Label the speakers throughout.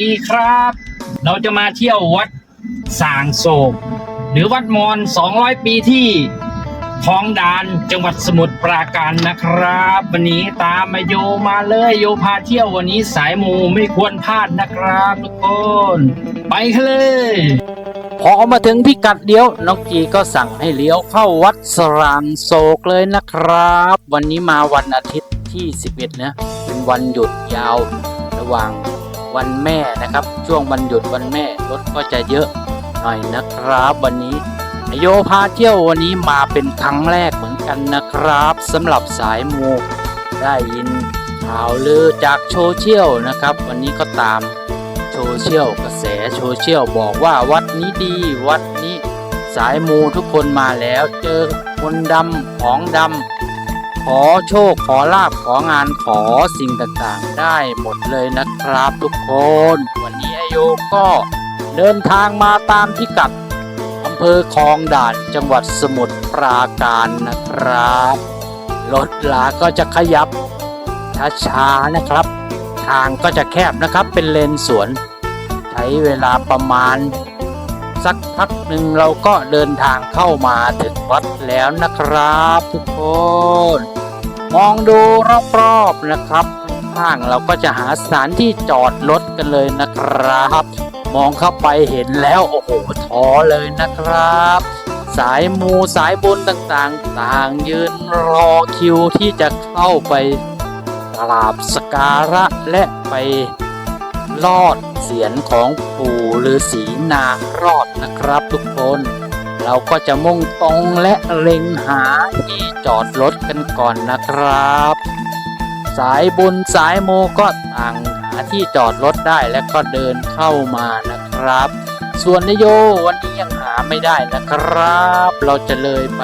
Speaker 1: ดีครับ เราจะมาเที่ยววัดสางโศกหรือวัดมอญ200 ปีที่คลองดานจังหวัดสมุทรปราการนะครับ วันนี้ตามมาโยมาเลยโยพาเที่ยววันนี้สายมูไม่ควรพลาดนะครับทุกคนไปเลย
Speaker 2: พอมาถึงพิกัดเลี้ยวน้องจีก็สั่งให้เลี้ยวเข้าวัดสรางโศกเลยนะครับ วันนี้มาวันอาทิตย์ที่ 11นะเป็นวันหยุดยาวระหว่าง วันแม่นะครับ ช่วงวันหยุดวันแม่รถก็จะเยอะหน่อยนะครับ วันนี้โยพาเที่ยววันนี้มาเป็นครั้งแรกเหมือนกันนะครับสำหรับสายมูได้ยินข่าวลือจากโซเชียลนะครับ วันนี้ก็ตามโซเชียลกระแสโซเชียลบอกว่าวัดนี้ดีวัดนี้สายมูทุกคนมาแล้วเจอคนดำของดำขอโชคขอลาบของานขอสิ่งต่างๆ ได้หมดเลยนะ ครับทุกคน วันนี้ไอโยก็เดินทางมาตามพิกัดอำเภอคลองด่านจังหวัดสมุทรปราการนะครับ รถลาก็จะขยับช้าๆนะครับ ทางก็จะแคบนะครับเป็นเลนสวน ใช้เวลาประมาณ สักพักหนึ่งเราก็เดินทางเข้ามาถึงวัดแล้วนะครับทุกคน มองดูรอบๆนะครับ ข้างเราก็จะหาสถานที่จอดรถกันเลยนะครับ มองเข้าไปเห็นแล้วโอ้โหท้อเลยนะครับ สายมูสายบุญต่างๆ ต่างยืนรอคิวที่จะเข้าไปกราบสการะและไปลอดเสียนของปู่ฤาษีนารอดนะครับทุกคน เราก็จะมุ่งตรงและเล็งหาที่จอดรถกันก่อนนะครับ สายบุญสายโมก็ต่างหาที่จอดรถได้และก็เดินเข้ามานะครับ ส่วนนโยวันนี้ยังหาไม่ได้นะครับ เราจะเลยไป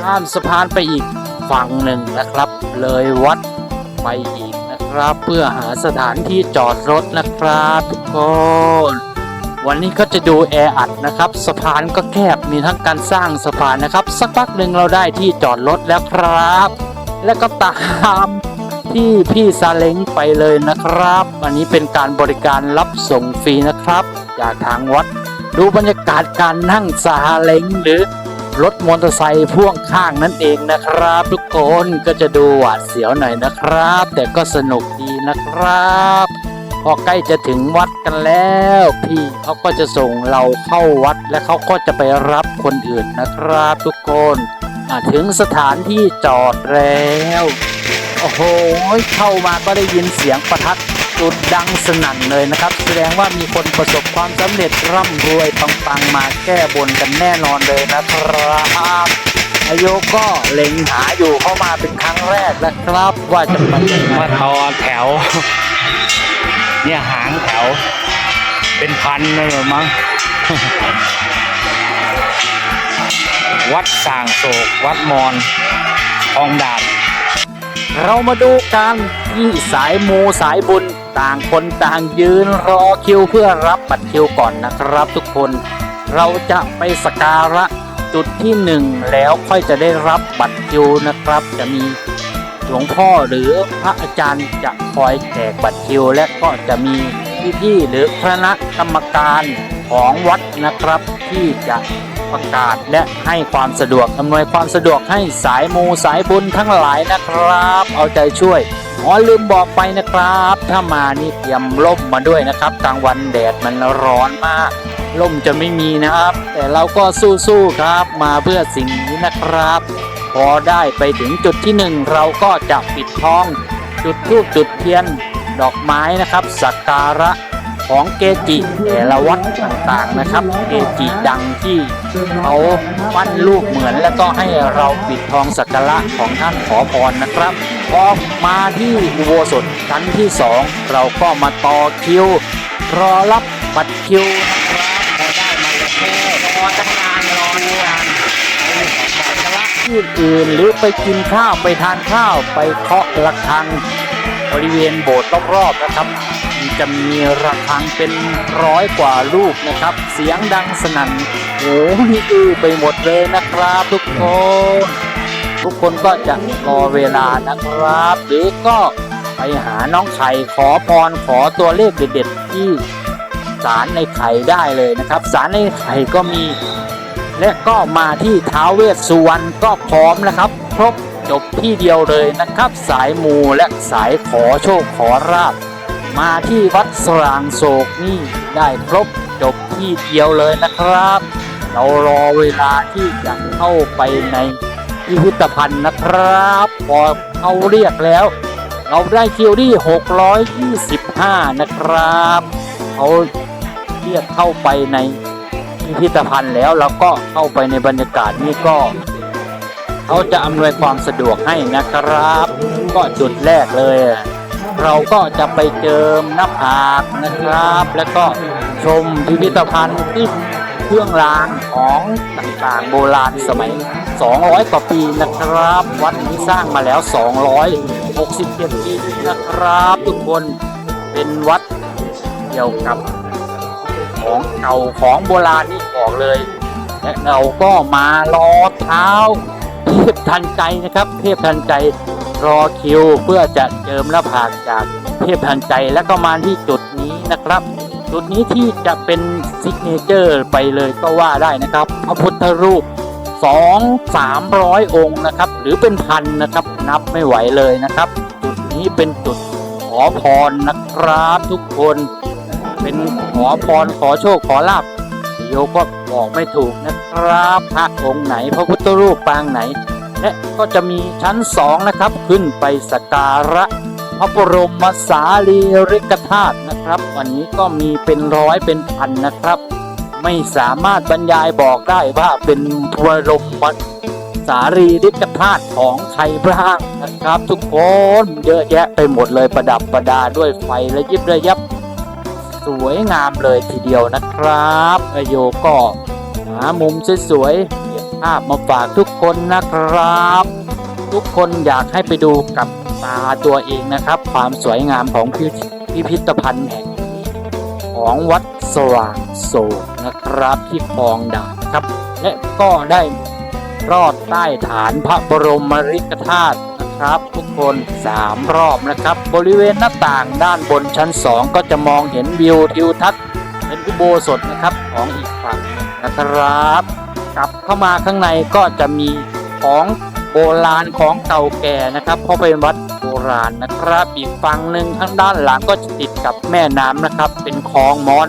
Speaker 2: ข้ามสะพานไปอีกฝั่งหนึ่งนะครับ เลยวัดไปอีกนะครับ เพื่อหาสถานที่จอดรถนะครับทุกคนวันนี้ก็จะดูแออัดนะครับสะพานก็แคบมีทั้งการสร้างสะพานนะครับ สักพักหนึ่งเราได้ที่จอดรถแล้วครับ แล้วก็ตาม ที่พี่ซาเล้งไปเลยนะครับ อันนี้เป็นการบริการรับส่งฟรีนะครับ จากทางวัด ดูบรรยากาศการนั่งซาเล้งหรือรถมอเตอร์ไซค์พ่วงข้างนั่นเองนะครับ ทุกคนก็จะดูหวาดเสียวหน่อยนะครับ แต่ก็สนุกดีนะครับ พอใกล้จะถึงวัดกันแล้ว พี่เขาก็จะส่งเราเข้าวัดและเขาก็จะไปรับคนอื่นนะครับ ทุกคนอะถึงสถานที่จอดแล้ว โอ้โห เข้ามาก็ได้ยินเสียงประทัดจุดดังสนั่นเลยนะครับ แสดงว่ามีคนประสบความสำเร็จร่ำรวยปังๆมาแก้บนกันแน่นอนเลยนะครับอายุก็เล็งหาอยู่เข้ามาเป็นครั้งแรกนะครับ ว่าจะไปยังไง
Speaker 1: มาต่อแถว เนี่ยหางแถว เป็นพันเลยมั้งวัดสางโศก วัดมอญคลองด่าน
Speaker 2: เรามาดูกันที่สายมูสายบุญต่างคนต่างยืนรอคิวเพื่อรับบัตรคิวก่อนนะครับ ทุกคน เราจะไปสการะจุดที่หนึ่งแล้วค่อยจะได้รับบัตรคิวนะครับ จะมีหลวงพ่อหรือพระอาจารย์จะคอยแจกบัตรคิว และก็จะมีพี่ๆหรือคณะกรรมการของวัดนะครับที่จะ ประกาศ และให้ความสะดวกอำนวยความสะดวกให้สายมูสายบุญทั้งหลายนะครับ เอาใจช่วยอ๋อลืมบอกไปนะครับ ถ้ามานี่เตรียมร่มมาด้วยนะครับกลางวันแดดมันร้อนมากร่มจะไม่มีนะครับ แต่เราก็สู้ๆครับมาเพื่อสิ่งนี้นะครับ พอได้ไปถึงจุดที่หนึ่งเราก็จะปิดทอง จุดธูปจุดเทียน ดอกไม้นะครับสักการะ ของเกจิแต่ละวัดต่างๆนะครับ เกจิดังที่เขาปั้นรูปเหมือน แล้วก็ให้เราปิดทองสักการะของท่านขอพรนะครับพอมาที่อุโบสถชั้นที่สองเราก็มาต่อคิว รอรับบัตรคิวนะครับพอได้มาแล้วรอตั้งนานรอนานสักการะที่อื่นหรือไปกินข้าวไปทานข้าวไปเคาะระฆังบริเวณโบสถ์รอบๆนะครับ จะมีระฆังเป็นร้อยกว่าลูกนะครับ เสียงดังสนั่นโอ้โหนี่อื้อไปหมดเลยนะครับทุกคนทุกคนก็จะรอเวลานะครับหรือก็ไปหาน้องไข่ขอพรขอตัวเลขเด็ดๆที่ศาลในไข่ได้เลยนะครับศาลในไข่ก็มี และก็มาที่ท้าวเวสสุวรรณก็พร้อมนะครับครบจบที่เดียวเลยนะครับ สายมูและสายขอโชคขอราบ มาที่วัดสรางโศกนี่ได้ครบจบที่เดียวเลยนะครับ เรารอเวลาที่จะเข้าไปในพิพิธภัณฑ์นะครับ พอเขาเรียกแล้ว เราได้คิวที่ 625 นะครับเขาเรียกเข้าไปในพิพิธภัณฑ์แล้วเราก็เข้าไปในบรรยากาศนี่ก็เขาจะอำนวยความสะดวกให้นะครับ ก็จุดแรกเลย เราก็จะไปเจิมหน้าผากนะครับ แล้วก็ชมพิพิธภัณฑ์ที่เครื่องรางของต่างๆโบราณสมัย 200 กว่าปีนะครับ วัดนี้สร้างมาแล้ว 267 ปีนะครับ ทุกคนเป็นวัดเกี่ยวกับของเก่าของโบราณนี่บอกเลย และเราก็มารอเท้าเทพทันใจนะครับ เทพทันใจ รอคิวเพื่อจะเจิมหน้าผากจากเทพทันใจแล้วก็มาที่จุดนี้นะครับ จุดนี้ที่จะเป็นซิกเนเจอร์ไปเลยก็ว่าได้นะครับ พระพุทธรูปสองสามร้อยองค์นะครับ หรือเป็นพันนะครับนับไม่ไหวเลยนะครับ จุดนี้เป็นจุดขอพรนะครับทุกคนเป็นขอพรขอโชคขอลาบโยก็บอกไม่ถูกนะครับพระองค์ไหน พระพุทธรูปปางไหน และก็จะมีชั้นสองนะครับ ขึ้นไปสักการะพระบรมสารีริกธาตุนะครับ วันนี้ก็มีเป็นร้อยเป็นพันนะครับ ไม่สามารถบรรยายบอกได้ว่าเป็นบรมสารีริกธาตุของใครบ้างนะครับ ทุกคนเยอะแยะไปหมดเลยประดับประดาด้วยไฟและยิบระยับ สวยงามเลยทีเดียวนะครับอโยก็หามุมสวยๆ ภาพมาฝากทุกคนนะครับ ทุกคนอยากให้ไปดูกับตาตัวเองนะครับ ความสวยงามของพิพิพธภัณฑ์แห่งนี้ของวัดสว่างโศกนะครับที่คลองด่านครับ และก็ได้รอดใต้ฐานพระบรมริกธาตุนะครับทุกคนสามรอบนะครับ บริเวณหน้าต่างด้านบนชั้นสองก็จะมองเห็นวิวทิวทัศน์เป็นอุโบสถนะครับของอีกฝั่งนะครับ กลับเข้ามาข้างในก็จะมีของโบราณของเก่าแก่นะครับ เพราะเป็นวัดโบราณนะครับ อีกฝั่งหนึ่งข้างด้านหลังก็จะติดกับแม่น้ำนะครับ เป็นคลองมอน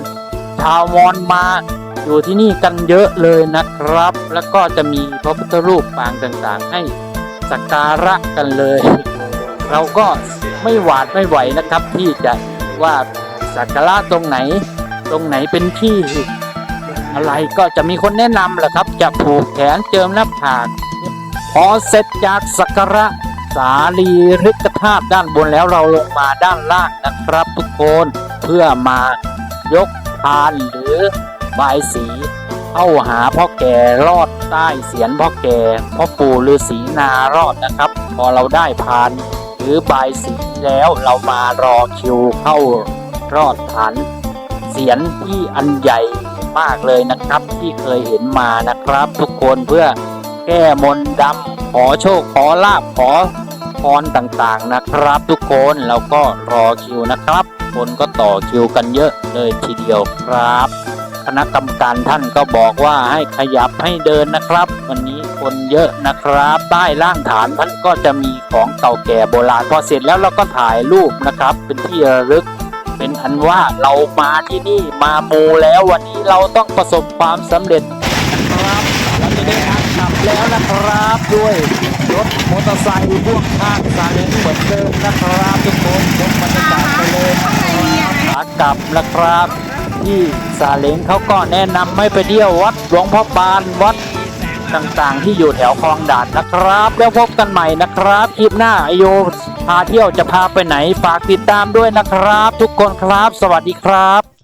Speaker 2: ชาวมอนมาอยู่ที่นี่กันเยอะเลยนะครับ แล้วก็จะมีพระพุทธรูปปางต่างๆ ให้สักการะกันเลย เราก็ไม่หวาดไม่ไหวนะครับที่จะว่าสักการะตรงไหน ตรงไหนเป็นที่ อะไรก็จะมีคนแนะนำแหละครับ จะผูกแขนเจิมหน้าผากพอเสร็จจากสักการะสาลีริกธาตุด้านบนแล้วเราลงมาด้านล่างนะครับทุกคนเพื่อมายกพานหรือบายสีเข้าหาพ่อแก่รอดใต้เสียนพ่อแก่พ่อปู่ฤาษีนารอดนะครับ พอเราได้พานหรือบายสีแล้วเรามารอคิวเข้ารอดฐานเสียนที่อันใหญ่ มากเลยนะครับ ที่เคยเห็นมานะครับ ทุกคนเพื่อแก้มนต์ดำขอโชคขอลาบขอพรต่างๆนะครับ ทุกคนเราก็รอคิวนะครับ คนก็ต่อคิวกันเยอะเลยทีเดียวครับ คณะกรรมการท่านก็บอกว่าให้ขยับให้เดินนะครับ วันนี้คนเยอะนะครับ ใต้ล่างฐานท่านก็จะมีของเก่าแก่โบราณพอเสร็จแล้วเราก็ถ่ายรูปนะครับ เป็นที่ระลึก เป็นอันว่าเรามาที่นี่มามูแล้ววันนี้เราต้องประสบความสำเร็จนะครับเราจะได้ทางขับแล้วนะครับด้วยรถมอเตอร์ไซค์พ่วงข้างซาเล้งเหมือนเดิมนะครับทุกคนชมบรรยากาศไปเลยขับขากลับนะครับที่ซาเล้งเขาก็แนะนำให้ไปเที่ยววัดหลวงพ่อบานวัด ต่างๆ ที่อยู่แถวคลองด่านนะครับ แล้วพบกันใหม่นะครับคลิปหน้าไอโยพาเที่ยวจะพาไปไหนฝากติดตามด้วยนะครับ ทุกคนครับ สวัสดีครับ